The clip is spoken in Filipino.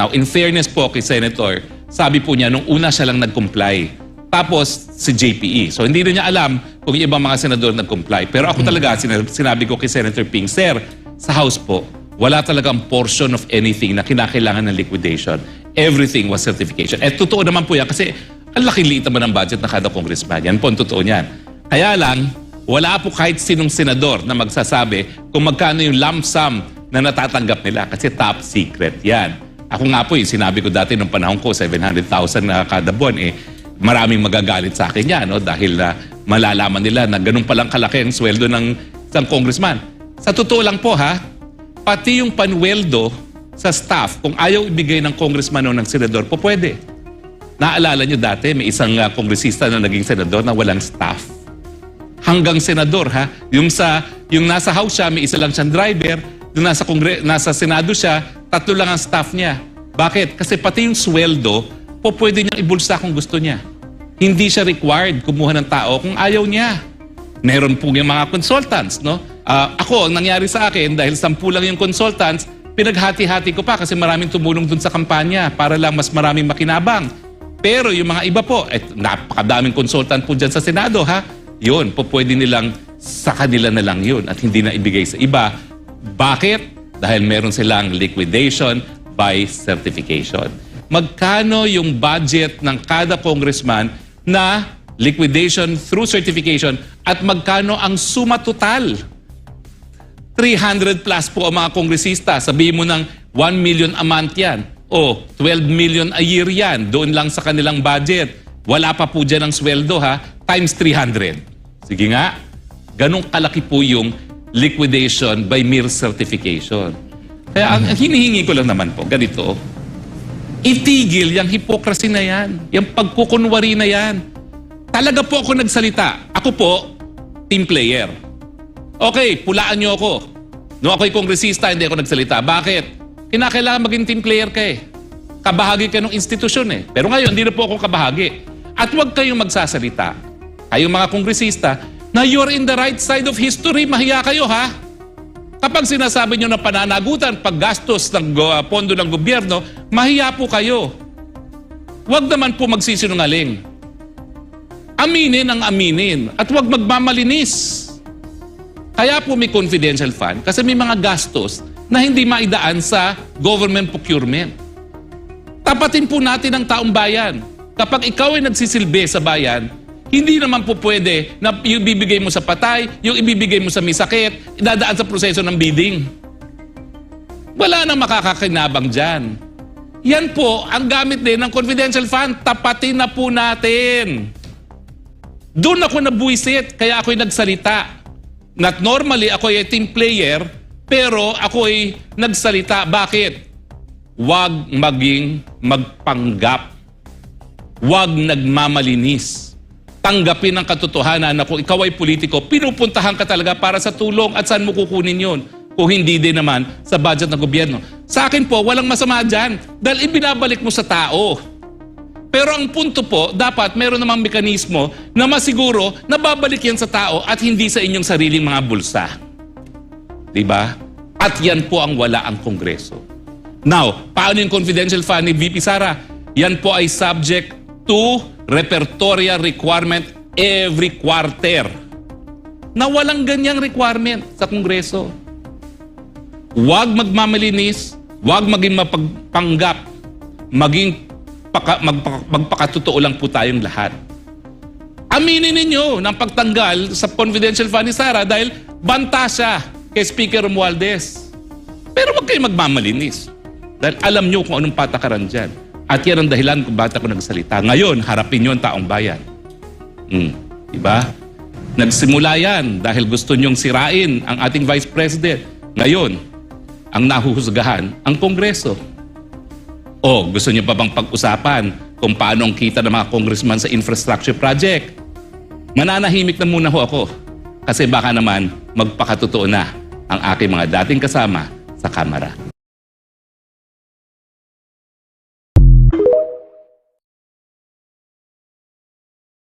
Now, in fairness po kay Senator, sabi po niya nung una siya lang nag-comply. Tapos si JPE. So hindi na niya alam kung yung ibang mga senador nag-comply. Pero ako talaga, sina- sinabi ko kay Senator Ping, Sir, sa House po, wala talagang portion of anything na kinakailangan ng liquidation. Everything was certification. At totoo naman po yan kasi ang laki liit naman ng budget na kada congressman. Yan po ang totoo niyan. Kaya lang, wala po kahit sinong senador na magsasabi kung magkano yung lump sum na natatanggap nila kasi top secret yan. Ako nga po, yung sinabi ko dati nung panahon ko, 700,000 na kada buwan, eh, maraming magagalit sa akin yan, no? dahil na malalaman nila na ganun palang kalaki ang sweldo ng isang congressman. Sa totoo lang po ha, pati yung panweldo sa staff, kung ayaw ibigay ng congressman o ng senador, po pwede. Naalala nyo dati, may isang uh, kongresista na naging senador na walang staff hanggang senador ha. Yung sa yung nasa house siya, may isa lang siyang driver, yung nasa kongre, nasa senado siya, tatlo lang ang staff niya. Bakit? Kasi pati yung sweldo, po pwede niyang ibulsa kung gusto niya. Hindi siya required kumuha ng tao kung ayaw niya. Meron po yung mga consultants, no? Ah, ako, ang nangyari sa akin, dahil sampu lang yung consultants, pinaghati-hati ko pa kasi maraming tumulong dun sa kampanya para lang mas maraming makinabang. Pero yung mga iba po, eh, napakadaming consultant po dyan sa Senado, ha? Yun, po pwede nilang sa kanila na lang yun at hindi na ibigay sa iba. Bakit? Dahil meron silang liquidation by certification. Magkano yung budget ng kada congressman na liquidation through certification at magkano ang suma total? 300 plus po ang mga kongresista. Sabihin mo ng 1 million a month yan. O 12 million a year yan. Doon lang sa kanilang budget. Wala pa po dyan ang sweldo ha. Times 300. Sige nga. Ganong kalaki po yung liquidation by mere certification. Kaya ang, ang hinihingi ko lang naman po, ganito. Itigil yung hypocrisy na yan. Yung pagkukunwari na yan. Talaga po ako nagsalita. Ako po, team player. Okay, pulaan niyo ako. Nung ako'y kongresista, hindi ako nagsalita. Bakit? Kinakailangan maging team player ka eh. Kabahagi ka ng institusyon eh. Pero ngayon, hindi na po ako kabahagi. At huwag kayong magsasalita. Kayong mga kongresista, na you're in the right side of history, mahiya kayo ha. Kapag sinasabi nyo na pananagutan, paggastos ng uh, pondo ng gobyerno, mahiya po kayo. Huwag naman po magsisinungaling. Aminin ang aminin at huwag magmamalinis. Kaya po may confidential fund kasi may mga gastos na hindi maidaan sa government procurement. Tapatin po natin ang taong bayan. Kapag ikaw ay nagsisilbi sa bayan, hindi naman po pwede na yung ibibigay mo sa patay, yung ibibigay mo sa may sakit, idadaan sa proseso ng bidding. Wala nang makakakinabang dyan. Yan po ang gamit din ng confidential fund. Tapatin na po natin. Doon ako nabuisit, kaya ako'y nagsalita. Not normally, ako ay team player, pero ako ay nagsalita. Bakit? Huwag maging magpanggap. Huwag nagmamalinis. Tanggapin ang katotohanan na kung ikaw ay politiko, pinupuntahan ka talaga para sa tulong at saan mo kukunin yon kung hindi din naman sa budget ng gobyerno. Sa akin po, walang masama dyan dahil ibinabalik mo sa tao. Pero ang punto po, dapat meron namang mekanismo na masiguro na babalik yan sa tao at hindi sa inyong sariling mga bulsa. Di ba? At yan po ang wala ang Kongreso. Now, paano yung confidential fund ni VP Sara? Yan po ay subject to repertorial requirement every quarter. Na walang ganyang requirement sa Kongreso. Huwag magmamalinis, huwag maging mapagpanggap, maging paka, magpa- magpakatotoo lang po tayong lahat. Aminin ninyo ng pagtanggal sa confidential fund ni Sara dahil banta siya kay Speaker Romualdez. Pero huwag kayo magmamalinis. Dahil alam nyo kung anong patakaran dyan. At yan ang dahilan kung bakit ako nagsalita. Ngayon, harapin nyo ang taong bayan. Hmm. Diba? Nagsimula yan dahil gusto nyong sirain ang ating Vice President. Ngayon, ang nahuhusgahan, ang Kongreso. O, gusto niyo pa bang pag-usapan kung paano ang kita ng mga congressman sa infrastructure project? Mananahimik na muna ho ako. Kasi baka naman magpakatotoo na ang aking mga dating kasama sa Kamara.